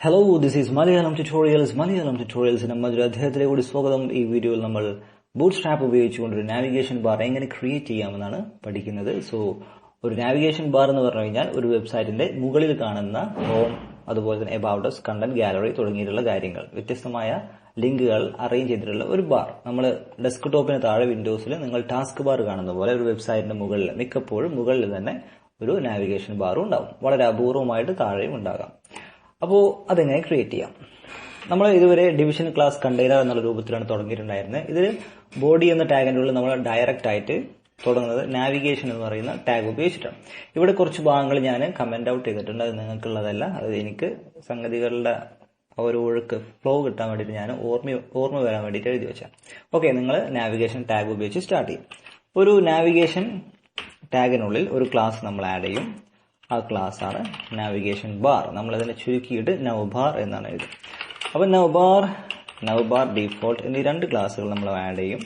Hello this is Malayalam tutorials Malayalam ട്യൂട്ടോറിയൽസിന്റെ മറ്റൊരു അദ്ദേഹത്തിലെ കൂടി സ്വാഗതം. ഈ വീഡിയോയിൽ നമ്മൾ ബൂട്ട് സ്ട്രാപ്പ് ഉപയോഗിച്ചുകൊണ്ട് ഒരു നാവിഗേഷൻ ബാർ എങ്ങനെ ക്രിയേറ്റ് ചെയ്യാമെന്നാണ് പഠിക്കുന്നത്. സോ ഒരു നാവിഗേഷൻ ബാർ എന്ന് പറഞ്ഞു കഴിഞ്ഞാൽ ഒരു വെബ്സൈറ്റിന്റെ മുകളിൽ കാണുന്ന ഹോം അതുപോലെ തന്നെ എബൌട്ട് എസ് കണ്ടന്റ് ഗാലറി തുടങ്ങിയിട്ടുള്ള കാര്യങ്ങൾ. വ്യത്യസ്തമായ ലിങ്കുകൾ അറേഞ്ച് ചെയ്തിട്ടുള്ള ഒരു ബാർ നമ്മൾ ഡെസ്ക്ടോപ്പിന് താഴെ വിൻഡോസിൽ നിങ്ങൾ ടാസ്ക് ബാർ കാണുന്ന പോലെ ഒരു വെബ്സൈറ്റിന്റെ മുകളിൽ മിക്കപ്പോഴും മുകളിൽ തന്നെ ഒരു നാവിഗേഷൻ ബാറും ഉണ്ടാകും വളരെ അപൂർവമായിട്ട് താഴെയും ഉണ്ടാകാം. അപ്പോൾ അതെങ്ങനെ ക്രിയേറ്റ് ചെയ്യാം? നമ്മൾ ഇതുവരെ ഡിവിഷൻ ക്ലാസ് കണ്ടെയ്നർ എന്നുള്ള രൂപത്തിലാണ് തുടങ്ങിയിട്ടുണ്ടായിരുന്നത്. ഇതിൽ ബോഡി എന്ന ടാഗിന്റെ ഉള്ളിൽ നമ്മൾ ഡയറക്റ്റ് ആയിട്ട് തുടങ്ങുന്നത് നാവിഗേഷൻ എന്ന് പറയുന്ന ടാഗ് ഉപയോഗിച്ചിട്ടാണ്. ഇവിടെ കുറച്ച് ഭാഗങ്ങൾ ഞാൻ കമന്റ് ഔട്ട് ചെയ്തിട്ടുണ്ട്. അത് നിങ്ങൾക്കുള്ളതല്ല. അത് എനിക്ക് സംഗതികളുടെ ഒരു ഒഴുക്ക് ഫ്ലോ കിട്ടാൻ വേണ്ടിയിട്ട് ഞാൻ ഓർമ്മ ഓർമ്മ വരാൻ വേണ്ടിയിട്ട് എഴുതി വെച്ചാൽ ഓക്കെ നിങ്ങൾ നാവിഗേഷൻ ടാഗ് ഉപയോഗിച്ച് സ്റ്റാർട്ട് ചെയ്യും. ഒരു നാവിഗേഷൻ ടാഗിനുള്ളിൽ ഒരു ക്ലാസ് നമ്മൾ ആഡ് ചെയ്യും. ആ ക്ലാസ് ആണ് നാവിഗേഷൻ ബാർ നമ്മൾ അതിനെ ചുരുക്കിയിട്ട് നവബാർ എന്നാണ് എഴുതുക. അപ്പൊ നവബാർ നവബാർ ഡിഫോൾട്ട് എന്നീ രണ്ട് ക്ലാസ്സുകൾ നമ്മൾ ആഡ് ചെയ്യും.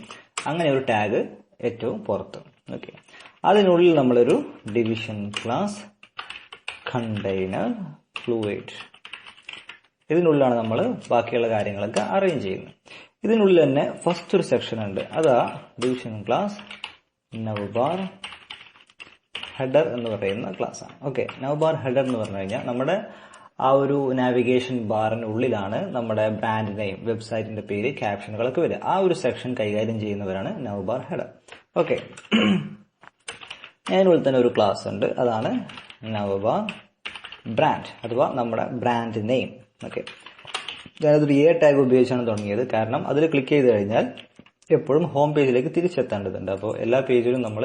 അങ്ങനെ ഒരു ടാഗ് ഏറ്റവും പുറത്ത്. ഓക്കെ അതിനുള്ളിൽ നമ്മളൊരു ഡിവിഷൻ ക്ലാസ് കണ്ടെയ്നർ ഫ്ലൂയിഡ് ഇതിനുള്ളിലാണ് നമ്മൾ ബാക്കിയുള്ള കാര്യങ്ങളൊക്കെ അറേഞ്ച് ചെയ്യുന്നത്. ഇതിനുള്ളിൽ തന്നെ ഫസ്റ്റ് ഒരു സെക്ഷൻ ഉണ്ട്. അതാ ഡിവിഷൻ ക്ലാസ് നവബാർ ഹെഡർ എന്ന് പറയുന്ന ക്ലാസ് ആണ്. ഓക്കെ നവബാർ ഹെഡർ എന്ന് പറഞ്ഞു കഴിഞ്ഞാൽ നമ്മുടെ ആ ഒരു നാവിഗേഷൻ ബാറിന് ഉള്ളിലാണ് നമ്മുടെ ബ്രാൻഡ് നെയിം വെബ്സൈറ്റിന്റെ പേര് ക്യാപ്ഷനുകളൊക്കെ വരിക. ആ ഒരു സെക്ഷൻ കൈകാര്യം ചെയ്യുന്നവരാണ് നവബാർ ഹെഡർ ഓക്കെ അതിനുള്ളിൽ തന്നെ ഒരു ക്ലാസ് ഉണ്ട്. അതാണ് നവബാർ ബ്രാൻഡ് അഥവാ നമ്മുടെ ബ്രാൻഡ് നെയിം ഓക്കെ ഞാനതൊരു എ ടാഗ് ഉപയോഗിച്ചാണ് തുടങ്ങിയത്. കാരണം അതിൽ ക്ലിക്ക് ചെയ്ത് കഴിഞ്ഞാൽ എപ്പോഴും ഹോം പേജിലേക്ക് തിരിച്ചെത്തേണ്ടതുണ്ട്. അപ്പോൾ എല്ലാ പേജിലും നമ്മൾ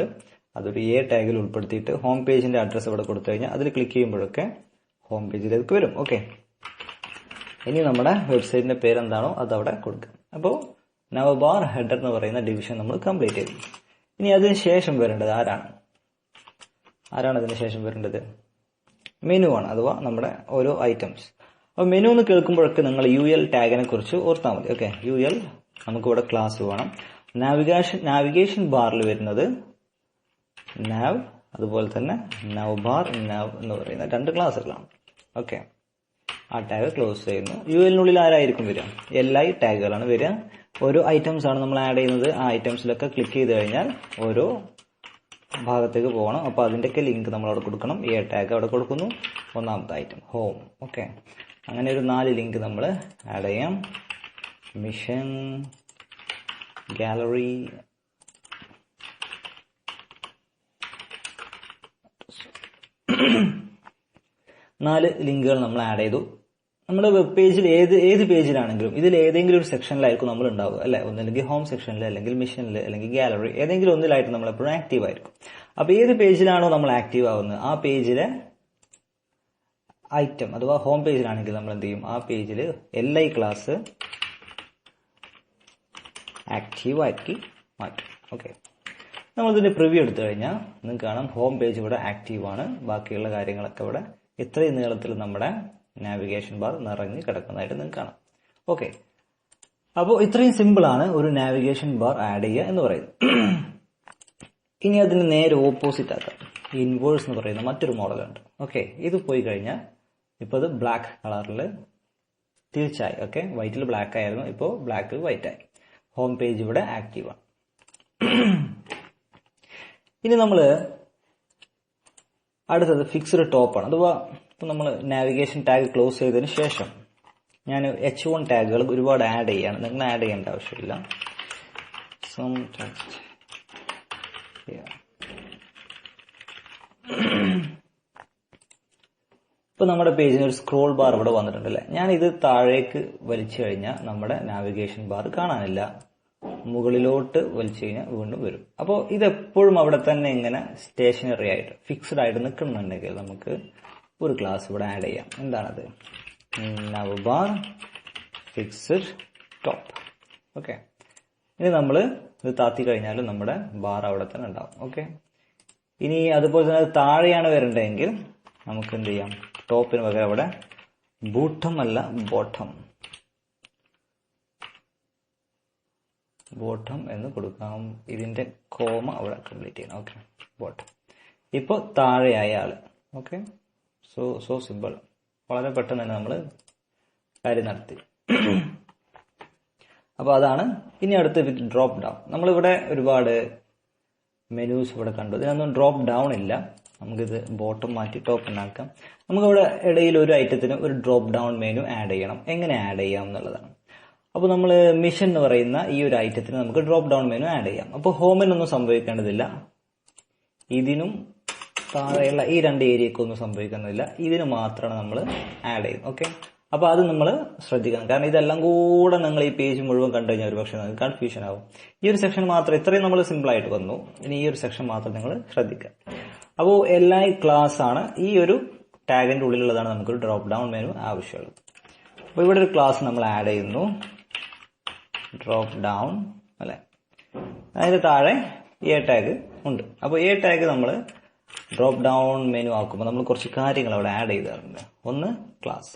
അതൊരു എ ടാഗിൽ ഉൾപ്പെടുത്തിയിട്ട് ഹോം പേജിന്റെ അഡ്രസ് ഇവിടെ കൊടുത്തു കഴിഞ്ഞാൽ അതിൽ ക്ലിക്ക് ചെയ്യുമ്പോഴൊക്കെ ഹോം പേജിലേക്ക് വരും. ഓക്കെ ഇനി നമ്മുടെ വെബ്സൈറ്റിന്റെ പേരെന്താണോ അവിടെ കൊടുക്കുക അപ്പോൾ നവബാർ ഹെഡർ എന്ന് പറയുന്ന ഡിവിഷൻ നമ്മൾ കംപ്ലീറ്റ് ചെയ്തു. ഇനി അതിന് ശേഷം വരേണ്ടത് ആരാണ്? ആരാണ് അതിന് ശേഷം വരേണ്ടത്? മെനു ആണ് അഥവാ നമ്മുടെ ഓരോ ഐറ്റംസ് അപ്പോൾ മെനു എന്ന് കേൾക്കുമ്പോഴൊക്കെ നിങ്ങൾ യു എൽ ടാഗിനെ കുറിച്ച് ഓർത്താൽ മതി. ഓക്കെ യു എൽ നമുക്കിവിടെ ക്ലാസ് വേണം. നാവിഗേഷൻ നാവിഗേഷൻ ബാറിൽ വരുന്നത് നാവ് അതുപോലെ തന്നെ നവ് ബാർ നവ് എന്ന് പറയുന്ന രണ്ട് ക്ലാസ്സുകളാണ്. ഓക്കെ ആ ടാഗ് ക്ലോസ് ചെയ്യുന്നു. യു എല്ലിനുള്ളിൽ ആരായിരിക്കും വരിക? എല്ലാ ടാഗുകളാണ് വരിക. ഓരോ ഐറ്റംസ് ആണ് നമ്മൾ ആഡ് ചെയ്യുന്നത്. ആ ഐറ്റംസിലൊക്കെ ക്ലിക്ക് ചെയ്ത് കഴിഞ്ഞാൽ ഓരോ ഭാഗത്തേക്ക് പോകണം. അപ്പോൾ അതിന്റെയൊക്കെ ലിങ്ക് നമ്മൾ അവിടെ കൊടുക്കണം. എ ടാഗ് അവിടെ കൊടുക്കുന്നു. ഒന്നാമത്തെ ഐറ്റം ഹോം ഓക്കെ അങ്ങനെ ഒരു നാല് ലിങ്ക് നമ്മൾ ആഡ് ചെയ്യാം. മിഷൻ ഗാലറി നാല് ലിങ്കുകൾ നമ്മൾ ആഡ് ചെയ്തു. നമ്മുടെ വെബ് പേജിൽ ഏത് ഏത് പേജിലാണെങ്കിലും ഇതിൽ ഏതെങ്കിലും ഒരു സെക്ഷനിലായിരിക്കും നമ്മൾ ഉണ്ടാവുക അല്ലെ? ഒന്നല്ലെങ്കിൽ ഹോം സെക്ഷനിൽ അല്ലെങ്കിൽ മിഷനിൽ അല്ലെങ്കിൽ ഗാലറി ഏതെങ്കിലും ഒന്നിലായിട്ട് നമ്മൾ എപ്പോഴും ആക്റ്റീവ് ആയിരിക്കും. അപ്പൊ ഏത് പേജിലാണോ നമ്മൾ ആക്റ്റീവ് ആവുന്നത് ആ പേജിലെ ഐറ്റം അഥവാ ഹോം പേജിലാണെങ്കിൽ നമ്മൾ എന്ത് ചെയ്യും? ആ പേജിൽ എൽ ഐ ക്ലാസ് ആക്റ്റീവ് ആക്കി മാറ്റും. ഓക്കെ നമ്മളിതിന്റെ പ്രിവ്യൂ എടുത്തു കഴിഞ്ഞാൽ നിങ്ങൾക്ക് കാണാം. ഹോം പേജ് ഇവിടെ ആക്റ്റീവ് ആണ്. ബാക്കിയുള്ള കാര്യങ്ങളൊക്കെ ഇവിടെ ഇത്രയും നീളത്തിൽ നമ്മുടെ നാവിഗേഷൻ ബാർ നിറഞ്ഞ് കിടക്കുന്നതായിട്ട് നിങ്ങൾക്ക് കാണാം. ഓക്കെ അപ്പോൾ ഇത്രയും സിമ്പിൾ ആണ് ഒരു നാവിഗേഷൻ ബാർ ആഡ് ചെയ്യുക എന്ന് പറയുന്നത്. ഇനി അതിന് നേരെ ഓപ്പോസിറ്റ് ആക്കാം. ഇൻവേഴ്സ് എന്ന് പറയുന്ന മറ്റൊരു മോഡലുണ്ട് ഓക്കെ ഇത് പോയി കഴിഞ്ഞാൽ ഇപ്പോൾ ഇത് ബ്ലാക്ക് കളറിൽ തിരിച്ചായി. ഓക്കെ വൈറ്റിൽ ബ്ലാക്ക് ആയിരുന്നു. ഇപ്പോൾ ബ്ലാക്കിൽ വൈറ്റ് ആയി. ഹോം പേജ് ഇവിടെ ആക്റ്റീവാണ് ഇനി നമ്മൾ അടുത്തത് ഫിക്സ്ഡ് ടോപ്പ് ആണ്. അഥവാ ഇപ്പം നമ്മൾ നാവിഗേഷൻ ടാഗ് ക്ലോസ് ചെയ്തതിന് ശേഷം ഞാൻ എച്ച് വൺ ടാഗുകൾ ഒരുപാട് ആഡ് ചെയ്യാണ്. നിങ്ങൾ ആഡ് ചെയ്യേണ്ട ആവശ്യമില്ല. സം ഇപ്പൊ നമ്മുടെ പേജിന് ഒരു സ്ക്രോൾ ബാർ ഇവിടെ വന്നിട്ടുണ്ട് അല്ലേ? ഞാൻ ഇത് താഴേക്ക് വലിച്ചു കഴിഞ്ഞാൽ നമ്മുടെ നാവിഗേഷൻ ബാർ കാണാനില്ല. മുകളിലോട്ട് വലിച്ചു കഴിഞ്ഞാൽ വീണ്ടും വരും. അപ്പോൾ ഇതെപ്പോഴും അവിടെ തന്നെ ഇങ്ങനെ സ്റ്റേഷനറി ആയിട്ട് ഫിക്സ്ഡ് ആയിട്ട് നിൽക്കുന്നുണ്ടെങ്കിൽ നമുക്ക് ഒരു ക്ലാസ് ഇവിടെ ആഡ് ചെയ്യാം. എന്താണത്? നവബാർ ഫിക്സ്ഡ് ടോപ്പ് ഓക്കെ ഇനി നമ്മൾ ഇത് താത്തി കഴിഞ്ഞാൽ നമ്മുടെ ബാർ അവിടെ തന്നെ ഉണ്ടാവും. ഓക്കെ ഇനി അതുപോലെ തന്നെ അത് താഴെയാണ് വരേണ്ടതെങ്കിൽ നമുക്ക് എന്ത് ചെയ്യാം? ടോപ്പിന് പകരം അവിടെ ബൂട്ടം അല്ല ബോട്ടം ബോട്ടം എന്ന് കൊടുക്കാം. ഇതിന്റെ കോമ അവിടെ കംപ്ലീറ്റ് ചെയ്യണം. Okay bottom. ഇപ്പോൾ താഴെയായ ആൾ. ഓക്കെ സോ സോ സിമ്പിൾ വളരെ പെട്ടെന്ന് തന്നെ നമ്മൾ കാര്യം നടത്തി. അപ്പോൾ അതാണ്. ഇനി അടുത്ത് ഡ്രോപ്പ് ഡൗൺ നമ്മളിവിടെ ഒരുപാട് മെനൂസ് ഇവിടെ കണ്ടു. ഇതിനൊന്നും ഡ്രോപ്പ് ഡൗൺ ഇല്ല. നമുക്കിത് ബോട്ടം മാറ്റി ടോപ്പ് ഉണ്ടാക്കാം നമുക്കിവിടെ ഇടയിൽ ഒരു ഐറ്റത്തിന് ഒരു ഡ്രോപ്പ് ഡൗൺ മെനു ആഡ് ചെയ്യണം. എങ്ങനെ ആഡ് ചെയ്യാം എന്നുള്ളതാണ്. അപ്പോൾ നമ്മൾ മിഷൻ എന്ന് പറയുന്ന ഈ ഒരു ഐറ്റത്തിന് നമുക്ക് ഡ്രോപ്പ് ഡൗൺ മെനു ആഡ് ചെയ്യാം. അപ്പോൾ ഹോമിനൊന്നും സംഭവിക്കേണ്ടതില്ല. ഇതിനും താഴെയുള്ള ഈ രണ്ട് ഏരിയക്കൊന്നും സംഭവിക്കുന്നില്ല ഇതിന് മാത്രമാണ് നമ്മൾ ആഡ് ചെയ്യുന്നത്. ഓക്കെ അപ്പോൾ അത് നമ്മൾ ശ്രദ്ധിക്കണം. കാരണം ഇതെല്ലാം കൂടെ നിങ്ങൾ ഈ പേജ് മുഴുവൻ കണ്ടു കഴിഞ്ഞാൽ ഒരു പക്ഷേ നിങ്ങൾക്ക് കൺഫ്യൂഷൻ ആവും. ഈ ഒരു സെക്ഷൻ മാത്രം ഇത്രയും നമ്മൾ സിമ്പിൾ ആയിട്ട് വന്നു. ഇനി ഈ ഒരു സെക്ഷൻ മാത്രം നിങ്ങൾ ശ്രദ്ധിക്കുക. അപ്പോൾ എല്ലാ ക്ലാസ് ആണ് ഈ ഒരു ടാഗിന്റെ ഉള്ളിലുള്ളതാണ് നമുക്കൊരു ഡ്രോപ്പ് ഡൗൺ മെനു ആവശ്യമുള്ളത്. അപ്പോൾ ഇവിടെ ഒരു ക്ലാസ് നമ്മൾ ആഡ് ചെയ്യുന്നു. ഡ്രോപ്പ് ഡൗൺ അല്ലെ? അതിന് താഴെ എ ടാഗ് ഉണ്ട്. അപ്പോൾ എ ടാഗ് നമ്മൾ ഡ്രോപ്പ് ഡൗൺ മെനു ആക്കുമ്പോൾ നമ്മൾ കുറച്ച് കാര്യങ്ങൾ അവിടെ ആഡ് ചെയ്തിട്ടുണ്ട് ഒന്ന് ക്ലാസ്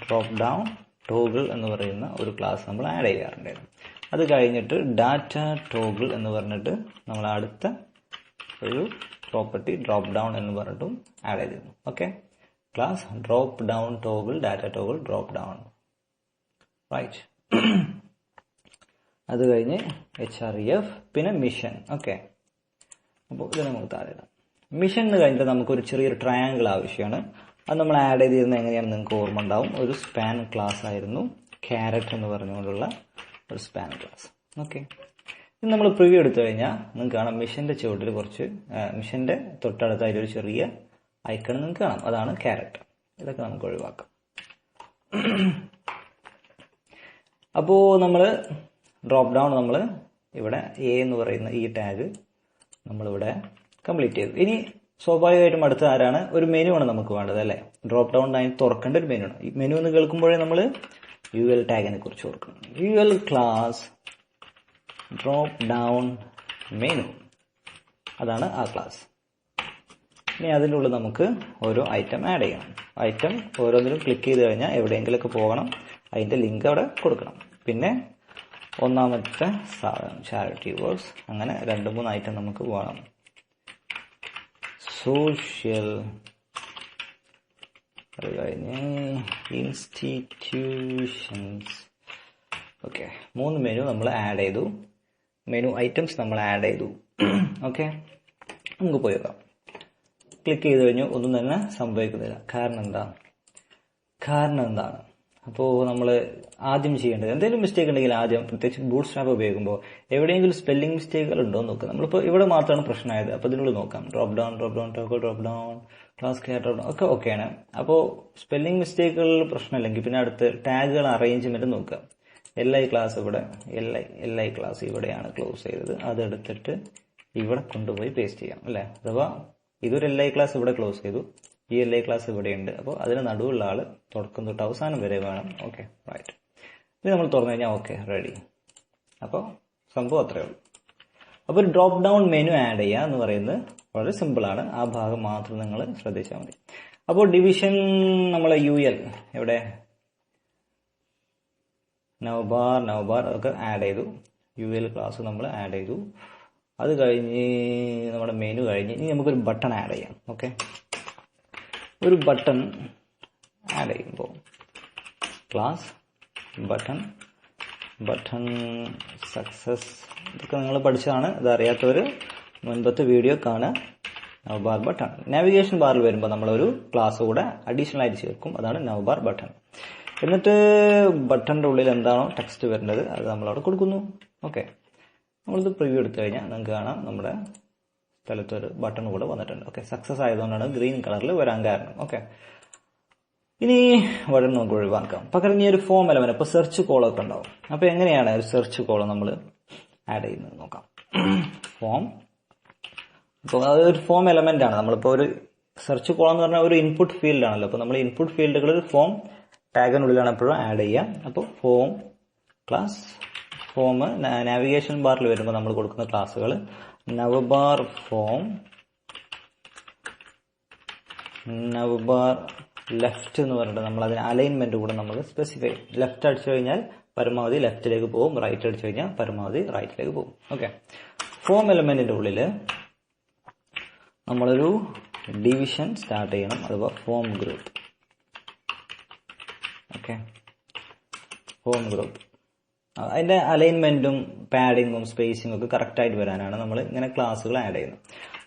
ഡ്രോപ്പ് ഡൗൺ ടോഗിൾ എന്ന് പറയുന്ന ഒരു ക്ലാസ് നമ്മൾ ആഡ് ചെയ്യാറുണ്ടായിരുന്നു അത് കഴിഞ്ഞിട്ട് ഡാറ്റ ടോഗിൾ എന്ന് പറഞ്ഞിട്ട് നമ്മൾ അടുത്ത ഒരു പ്രോപ്പർട്ടി ഡ്രോപ്പ് ഡൗൺ എന്ന് പറഞ്ഞിട്ടും ആഡ് ചെയ്തിരുന്നു okay class drop down toggle data toggle drop down right അത് കഴിഞ്ഞ് എച്ച് ആർ ഇ എഫ് പിന്നെ മിഷൻ ഓക്കെ അപ്പോൾ ഇത് നമുക്ക് താഴെ ഇടാം. മിഷൻ എന്ന് കഴിഞ്ഞിട്ട് നമുക്കൊരു ചെറിയൊരു ട്രയാങ്കിൾ ആവശ്യമാണ്. അത് നമ്മൾ ആഡ് ചെയ്തിരുന്നത് എങ്ങനെയാണ് നിങ്ങൾക്ക് ഓർമ്മ ഉണ്ടാവും. ഒരു സ്പാൻ ക്ലാസ് ആയിരുന്നു. ക്യാരറ്റ് എന്ന് പറഞ്ഞുകൊണ്ടുള്ള ഒരു സ്പാൻ ക്ലാസ് ഓക്കെ ഇത് നമ്മൾ പ്രിവ്യൂ എടുത്തു കഴിഞ്ഞാൽ നിങ്ങൾക്ക് കാണാം മിഷന്റെ ചുവട്ടിൽ കുറച്ച് മിഷന്റെ തൊട്ടടുത്തായിട്ട് ഒരു ചെറിയ ഐക്കൺ നിങ്ങൾക്ക് കാണാം. അതാണ് ക്യാരറ്റ് ഇതൊക്കെ നമുക്ക് ഒഴിവാക്കാം. അപ്പോൾ നമ്മൾ ഡ്രോപ്പ് ഡൗൺ നമ്മൾ ഇവിടെ എ എന്ന് പറയുന്ന ഈ ടാഗ് നമ്മളിവിടെ കംപ്ലീറ്റ് ചെയ്തു. ഇനി സ്വാഭാവികമായിട്ടും അടുത്ത ആരാണ്? ഒരു മെനു ആണ് നമുക്ക് വേണ്ടത് അല്ലേ? ഡ്രോപ്പ് ഡൗൺ ആയി തുറക്കേണ്ട ഒരു മെനു ആണ്. ഈ മെനു എന്ന് കേൾക്കുമ്പോഴേ നമ്മൾ യു എൽ ടാഗിനെ കുറിച്ച് ഓർക്കണം. U L class drop down menu അതാണ് ആ ക്ലാസ് ഇനി അതിന്റെ ഉള്ളിൽ നമുക്ക് ഓരോ ഐറ്റം ആഡ് ചെയ്യണം. ഐറ്റം ഓരോന്നിലും ക്ലിക്ക് ചെയ്ത് കഴിഞ്ഞാൽ എവിടെയെങ്കിലുമൊക്കെ പോകണം. അതിന്റെ ലിങ്ക് അവിടെ കൊടുക്കണം. പിന്നെ ഒന്നാമത്തെ സാധനം ചാരിറ്റി വർക്ക്സ് അങ്ങനെ രണ്ട് മൂന്ന് ഐറ്റം നമുക്ക് വേണം. സോഷ്യൽ അത് കഴിഞ്ഞ് ഇൻസ്റ്റിറ്റ്യൂഷൻസ് ഓക്കെ മൂന്ന് മെനു നമ്മൾ ആഡ് ചെയ്തു. മെനു ഐറ്റംസ് നമ്മൾ ആഡ് ചെയ്തു. ഓക്കെ നമുക്ക് പോയി നോക്കാം. ക്ലിക്ക് ചെയ്ത് കഴിഞ്ഞു ഒന്നും തന്നെ സംഭവിക്കുന്നില്ല. കാരണം എന്താ? കാരണം എന്താണ്? അപ്പോൾ നമ്മൾ ആദ്യം ചെയ്യേണ്ടത് എന്തെങ്കിലും മിസ്റ്റേക്ക് ഉണ്ടെങ്കിൽ ആദ്യം പ്രത്യേകിച്ച് ബൂട്ട് സ്റ്റാപ്പ് ഉപയോഗിക്കുമ്പോൾ എവിടെയെങ്കിലും സ്പെല്ലിംഗ് മിസ്റ്റേക്കുകൾ ഉണ്ടോ എന്ന് നോക്കുക. നമ്മളിപ്പോൾ ഇവിടെ മാത്രമാണ് പ്രശ്നമായത്. അപ്പോൾ ഇതിനുള്ളിൽ നോക്കാം. Drop down drop down Toko drop down class caret drop down ഒക്കെ ഓക്കെയാണ് അപ്പോൾ സ്പെല്ലിംഗ് മിസ്റ്റേക്കുകൾ പ്രശ്നമില്ലെങ്കിൽ പിന്നെ അടുത്ത് ടാഗുകൾ അറേഞ്ച്മെന്റ് നോക്കുക. എൽ ഐ ക്ലാസ് ഇവിടെ L I L I class ഇവിടെയാണ് ക്ലോസ് ചെയ്തത്. അതെടുത്തിട്ട് ഇവിടെ കൊണ്ടുപോയി പേസ്റ്റ് ചെയ്യാം അല്ലേ? അഥവാ ഇതൊരു എൽ ഐ ക്ലാസ് ഇവിടെ ക്ലോസ് ചെയ്തു. ഈ എൽ ഐ ക്ലാസ് ഇവിടെയുണ്ട്. അപ്പോൾ അതിന് നടുവുള്ള ആൾ തുടക്കം തൊട്ട് അവസാനം വരെ വേണം. ഓക്കെ റൈറ്റ് ഇത് നമ്മൾ തുറന്നു കഴിഞ്ഞാൽ ഓക്കെ റെഡി അപ്പോൾ സംഭവം അത്രയേ ഉള്ളൂ. അപ്പോൾ ഒരു ഡ്രോപ്പ് ഡൗൺ മെനു ആഡ് ചെയ്യുക എന്ന് പറയുന്നത് വളരെ സിമ്പിളാണ് ആ ഭാഗം മാത്രം നിങ്ങൾ ശ്രദ്ധിച്ചാൽ മതി. അപ്പോൾ ഡിവിഷൻ നമ്മൾ യു എൽ എവിടെ? നവബാർ നവബാർ അതൊക്കെ ആഡ് ചെയ്തു. യു എൽ ക്ലാസ് നമ്മൾ ആഡ് ചെയ്തു. അത് കഴിഞ്ഞ് നമ്മുടെ മെനു കഴിഞ്ഞ് ഇനി നമുക്കൊരു ബട്ടൺ ആഡ് ചെയ്യാം. ഓക്കെ ഒരു ബട്ടൺ ആഡ് ചെയ്യുമ്പോൾ. Class button button success. ഇതൊക്കെ നിങ്ങൾ പഠിച്ചതാണ്. ഇത് മുൻപത്തെ വീഡിയോ കാണുക. Bar button. നാവിഗേഷൻ ബാറിൽ വരുമ്പോൾ നമ്മളൊരു ക്ലാസ് കൂടെ അഡീഷണൽ ആയിട്ട് ചേർക്കും. അതാണ് നവബാർ ബട്ടൺ. എന്നിട്ട് ബട്ടണിന്റെ ഉള്ളിൽ എന്താണോ ടെക്സ്റ്റ് വരേണ്ടത് അത് നമ്മളവിടെ കൊടുക്കുന്നു. ഓക്കെ നമ്മളിത് പ്രിവ്യൂ എടുത്തു കഴിഞ്ഞാൽ നിങ്ങൾക്ക് കാണാം നമ്മുടെ സ്ഥലത്ത് ഒരു ബട്ടൺ കൂടെ വന്നിട്ടുണ്ട്. ഓക്കെ സക്സസ് ആയതുകൊണ്ടാണ് ഗ്രീൻ കളറിൽ വരാൻ കാരണം. ഓക്കെ ഇനി വഴി നമുക്ക് ഒഴിവാക്കാം. പകരം ഈ ഒരു ഫോം എലമെന്റ് ഇപ്പൊ സെർച്ച് കോളൊക്കെ ഉണ്ടാവും. അപ്പൊ എങ്ങനെയാണ് ഒരു സെർച്ച് കോൾ നമ്മൾ ആഡ് ചെയ്യുന്നത് നോക്കാം. ഫോം അപ്പോൾ ഒരു ഫോം എലമെന്റ് ആണ്. നമ്മളിപ്പോൾ ഒരു സെർച്ച് കോൾ എന്ന് പറഞ്ഞാൽ ഒരു ഇൻപുട്ട് ഫീൽഡ് ആണല്ലോ. അപ്പോൾ നമ്മൾ ഇൻപുട്ട് ഫീൽഡുകൾ ഫോം ടാഗിനുള്ളിലാണ് എപ്പോഴും ആഡ് ചെയ്യാം അപ്പോൾ ഫോം ക്ലാസ് ഫോം നാവിഗേഷൻ ബാറിൽ വരുമ്പോൾ നമ്മൾ കൊടുക്കുന്ന ക്ലാസ്സുകൾ നവബാർ ഫോം നവബാർ ലെഫ്റ്റ് എന്ന് പറഞ്ഞിട്ട് നമ്മൾ അതിന് അലൈൻമെന്റ് കൂടെ നമ്മൾ സ്പെസിഫൈ ലെഫ്റ്റ് അടിച്ചു കഴിഞ്ഞാൽ പരമാവധി ലെഫ്റ്റിലേക്ക് പോകും റൈറ്റ് അടിച്ചു കഴിഞ്ഞാൽ പരമാവധി റൈറ്റിലേക്ക് പോകും. ഓക്കെ ഫോം എലമെന്റിന്റെ ഉള്ളിൽ നമ്മളൊരു ഡിവിഷൻ സ്റ്റാർട്ട് ചെയ്യണം അഥവാ form group okay form group അതിന്റെ അലൈൻമെന്റും പാഡിങ്ങും സ്പേസിങ്ങും ഒക്കെ കറക്റ്റ് ആയിട്ട് വരാനാണ് നമ്മൾ ഇങ്ങനെ ക്ലാസ്സുകൾ ആഡ് ചെയ്യുന്നത്.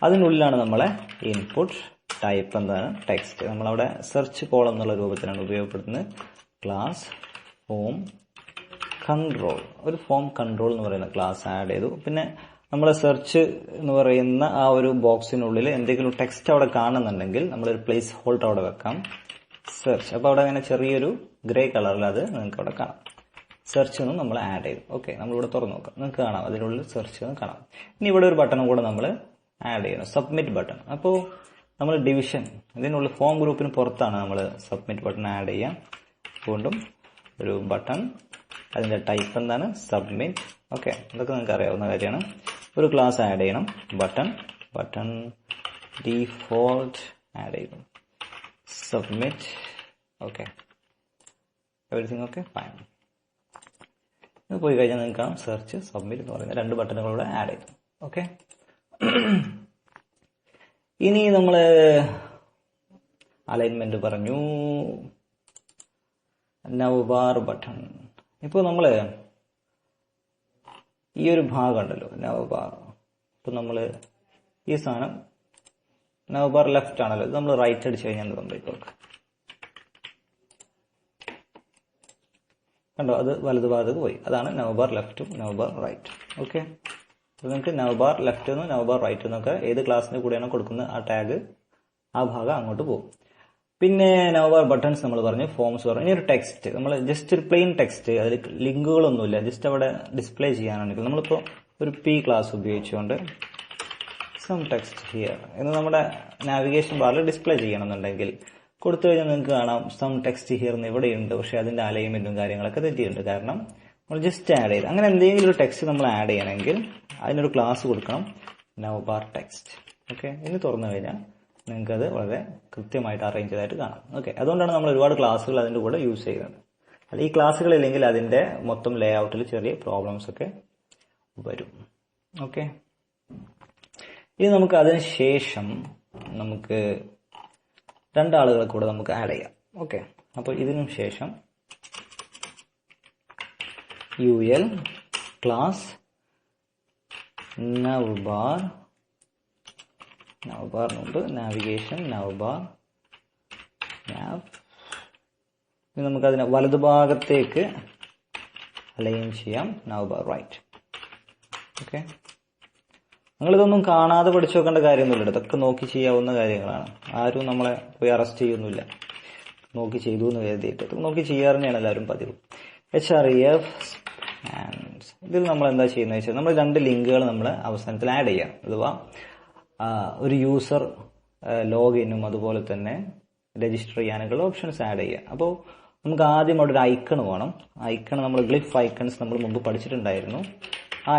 അതിനുള്ളിലാണ് നമ്മളെ ഇൻപുട്ട് ടൈപ്പ് എന്താണ്? ടെക്സ്റ്റ് നമ്മളവിടെ സെർച്ച് കോളം എന്നുള്ള രൂപത്തിലാണ് ഉപയോഗപ്പെടുത്തുന്നത്. ക്ലാസ് ഹോം കൺട്രോൾ ഒരു ഫോം കൺട്രോൾ എന്ന് പറയുന്ന ക്ലാസ് ആഡ് ചെയ്തു. പിന്നെ നമ്മളെ സെർച്ച് എന്ന് പറയുന്ന ആ ഒരു ബോക്സിനുള്ളിൽ എന്തെങ്കിലും ടെക്സ്റ്റ് അവിടെ കാണുന്നുണ്ടെങ്കിൽ നമ്മളൊരു പ്ലേസ് ഹോൾഡർ അവിടെ വെക്കാം. സെർച്ച് അപ്പോൾ അവിടെ അങ്ങനെ ചെറിയൊരു ഗ്രേ കളറിൽ അത് നിങ്ങൾക്ക് അവിടെ കാണാം. സെർച്ച് എന്നും നമ്മൾ ആഡ് ചെയ്തു. ഓക്കെ നമ്മളിവിടെ തുറന്നു നോക്കാം. നിങ്ങൾക്ക് കാണാം അതിനുള്ളിൽ സെർച്ച് എന്ന് കാണാം. ഇനി ഇവിടെ ഒരു ബട്ടണും കൂടെ നമ്മൾ ആഡ് ചെയ്യണം സബ്മിറ്റ് ബട്ടൺ അപ്പോൾ നമ്മൾ ഡിവിഷൻ ഇതിനുള്ളിൽ ഫോം ഗ്രൂപ്പിന് പുറത്താണ് നമ്മൾ സബ്മിറ്റ് ബട്ടൺ ആഡ് ചെയ്യാം. അതുകൊണ്ടും ഒരു ബട്ടൺ അതിന്റെ ടൈപ്പ് എന്താണ്? സബ്മിറ്റ് ഓക്കെ ഇതൊക്കെ നിങ്ങൾക്ക് അറിയാവുന്ന കാര്യമാണ്. ഒരു ക്ലാസ് ആഡ് ചെയ്യണം. ബട്ടൺ ബട്ടൺ ഡിഫോൾട്ട് ആഡ് ചെയ്തു. Submit okay everything okay fine ഇത് പോയി കഴിഞ്ഞാൽ നിങ്ങൾക്ക് കാണാം സെർച്ച് സബ്മിറ്റ് എന്ന് പറയുന്ന രണ്ട് ബട്ടണുകളൂടെ ആഡ് ചെയ്തു. ഓക്കെ ഇനി നമ്മൾ അലൈൻമെന്റ് പറഞ്ഞു. നവബാർ ബട്ടൺ ഇപ്പോൾ നമ്മൾ ഈ ഒരു ഭാഗം ഉണ്ടല്ലോ നവബാർ ഇപ്പം നമ്മൾ ഈ സാധനം നവബാർ ലെഫ്റ്റ് ആണല്ലോ ഇത് നമ്മൾ റൈറ്റ് അടിച്ച് കഴിഞ്ഞാൽ എന്ത് സംഭവിക്കും? കണ്ടോ? അത് വലതു ഭാഗത്ത് പോയി. അതാണ് നവബാർ ലെഫ്റ്റും നവബാർ റൈറ്റ്. ഓക്കെ? അപ്പോൾ നിങ്ങൾക്ക് നവബാർ ലെഫ്റ്റ് എന്നും നവബാർ റൈറ്റ് എന്നൊക്കെ ഏത് ക്ലാസ്സിന്റെ കൂടെയാണോ കൊടുക്കുന്നത് ആ ടാഗ് ആ ഭാഗം അങ്ങോട്ട് പോകും. പിന്നെ നവബാർ ബട്ടൺസ് നമ്മൾ പറഞ്ഞു ഫോംസ് പറഞ്ഞു. ഇനി ഒരു ടെക്സ്റ്റ്. നമ്മൾ ജസ്റ്റ് ഒരു പ്ലെയിൻ ടെക്സ്റ്റ് അതിൽ ലിങ്കുകളൊന്നുമില്ല. ജസ്റ്റ് അവിടെ ഡിസ്പ്ലേ ചെയ്യാനാണെങ്കിൽ നമ്മളിപ്പോൾ ഒരു പി ക്ലാസ് ഉപയോഗിച്ചുകൊണ്ട് സം ടെക്സ്റ്റ് ഹിയർ എന്ന് നമ്മുടെ നാവിഗേഷൻ ബാറിൽ ഡിസ്പ്ലേ ചെയ്യണമെന്നുണ്ടെങ്കിൽ കൊടുത്തു കഴിഞ്ഞാൽ നിങ്ങൾക്ക് കാണാം സം ടെക്സ്റ്റ് ഹിയർ എന്ന് ഇവിടെയുണ്ട്. പക്ഷേ അതിന്റെ അലൈൻമെന്റും കാര്യങ്ങളൊക്കെ തെറ്റിയിട്ടുണ്ട്. കാരണം നമ്മൾ ജസ്റ്റ് ആഡ് ചെയ്ത് അങ്ങനെ എന്തെങ്കിലും ഒരു ടെക്സ്റ്റ് നമ്മൾ ആഡ് ചെയ്യണമെങ്കിൽ അതിനൊരു ക്ലാസ് കൊടുക്കണം. നവബാർ ടെക്സ്റ്റ് ഓക്കെ ഇനി തുറന്നു കഴിഞ്ഞാൽ നിങ്ങൾക്കത് വളരെ കൃത്യമായിട്ട് അറേഞ്ച് ചെയ്തായിട്ട് കാണാം. ഓക്കെ അതുകൊണ്ടാണ് നമ്മൾ ഒരുപാട് ക്ലാസ്സുകൾ അതിന്റെ കൂടെ യൂസ് ചെയ്യുന്നത്. അത് ഈ ക്ലാസ്സുകളില്ലെങ്കിൽ അതിന്റെ മൊത്തം ലേ ഔട്ടിൽ ചെറിയ പ്രോബ്ലംസ് ഒക്കെ വരും. ഓക്കെ ഇനി നമുക്ക് അതിന് ശേഷം നമുക്ക് രണ്ടാളുകളെ കൂടെ നമുക്ക് ആഡ് ചെയ്യാം. ഓക്കെ അപ്പോൾ ഇതിനു ശേഷം യു എൽ ക്ലാസ് നവ്ബാർ നവ്ബാറിനുണ്ട് നാവിഗേഷൻ നവ്ബാർ നാവ് ഇനി നമുക്കതിനെ വലതുഭാഗത്തേക്ക് അലൈൻ ചെയ്യാം. നവ്ബാർ റൈറ്റ് ഓക്കെ നിങ്ങളിതൊന്നും കാണാതെ പഠിച്ചു വെക്കേണ്ട കാര്യമൊന്നുമില്ല ഇതൊക്കെ നോക്കി ചെയ്യാവുന്ന കാര്യങ്ങളാണ്. ആരും നമ്മളെ പോയി അറസ്റ്റ് ചെയ്യൊന്നുമില്ല. നോക്കി ചെയ്തു എന്ന് കരുതിയിട്ട്. നോക്കി ചെയ്യാറുതന്നെയാണ് എല്ലാവരും പതിവ്. എച്ച് ആർ ഇ എഫ് ഇതിൽ നമ്മൾ എന്താ ചെയ്യുന്നത് വെച്ചാൽ നമ്മൾ രണ്ട് ലിങ്കുകൾ നമ്മൾ അവസാനത്തിൽ ആഡ് ചെയ്യാം അഥവാ ഒരു യൂസർ ലോഗിനും അതുപോലെ തന്നെ രജിസ്റ്റർ ചെയ്യാനുള്ള ഓപ്ഷൻസ് ആഡ് ചെയ്യുക. അപ്പോൾ നമുക്ക് ആദ്യം അവിടെ ഒരു ഐക്കൺ വേണം. ഐക്കൺ നമ്മൾ ഗ്ലിഫ് ഐക്കൺസ് നമ്മൾ മുമ്പ് പഠിച്ചിട്ടുണ്ടായിരുന്നു.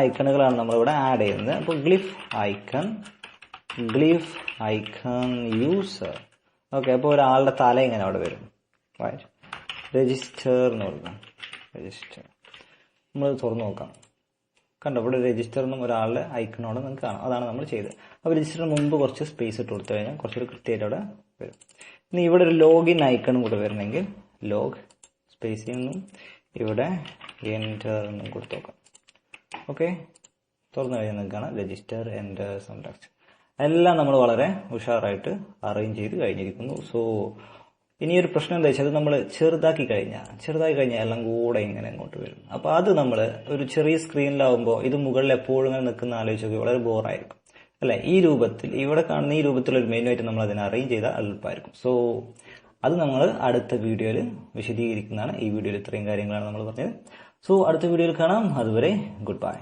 ഐക്കണുകളാണ് നമ്മളിവിടെ ആഡ് ചെയ്യുന്നത്. അപ്പോൾ glyph icon glyph icon user okay അപ്പോൾ ഒരാളുടെ തല ഇങ്ങനെ അവിടെ വരും. രജിസ്റ്റർ എന്ന് കൊടുക്കാം രജിസ്റ്റർ നമ്മൾ തുറന്നു നോക്കാം. കണ്ടോ ഇവിടെ രജിസ്റ്റർ എന്നും ഒരാളുടെ ഐക്കണോടെ നമുക്ക് കാണാം. അതാണ് നമ്മൾ ചെയ്തത്. അപ്പോൾ രജിസ്റ്ററിന് മുമ്പ് കുറച്ച് സ്പേസ് ഇട്ട് കൊടുത്തു കഴിഞ്ഞാൽ കുറച്ചൊരു കൃത്യമായിട്ട് അവിടെ വരും. ഇനി ഇവിടെ ഒരു ലോഗിൻ ഐക്കണും കൂടെ വരണമെങ്കിൽ ലോഗ് സ്പേസിൽ നിന്നും ഇവിടെ എന്റർ എന്നും കൊടുത്തു നോക്കാം. ഓക്കെ? തുറന്നു കഴിഞ്ഞാൽ നിങ്ങൾക്ക് രജിസ്റ്റർ എന്റെ സംടാക്സ് എല്ലാം നമ്മൾ വളരെ ഉഷാറായിട്ട് അറേഞ്ച് ചെയ്ത് കഴിഞ്ഞിരിക്കുന്നു. സോ ഇനി ഒരു പ്രശ്നം എന്താ വെച്ചാൽ നമ്മൾ ചെറുതാക്കി കഴിഞ്ഞാൽ ചെറുതാക്കി കഴിഞ്ഞാൽ എല്ലാം കൂടെ ഇങ്ങനെ അങ്ങോട്ട് വരും. അപ്പോൾ അത് നമ്മൾ ഒരു ചെറിയ സ്ക്രീനിലാവുമ്പോൾ ഇത് മുകളിൽ എപ്പോഴും ഇങ്ങനെ നിൽക്കുന്ന ആലോചിച്ച് നോക്കി വളരെ ബോറായിരിക്കും അല്ലെ? ഈ രൂപത്തിൽ ഇവിടെ കാണുന്ന ഈ രൂപത്തിലുള്ള ഒരു മെയിൻ ആയിട്ട് നമ്മൾ അതിനെ അറേഞ്ച് ചെയ്താൽ എളുപ്പമായിരിക്കും. സോ അത് നമ്മൾ അടുത്ത വീഡിയോയിൽ വിശദീകരിക്കുന്നതാണ്. ഈ വീഡിയോയിൽ ഇത്രയും കാര്യങ്ങളാണ് നമ്മൾ പറഞ്ഞത്. സോ അടുത്ത വീഡിയോയിൽ കാണാം അതുവരെ ഗുഡ് ബൈ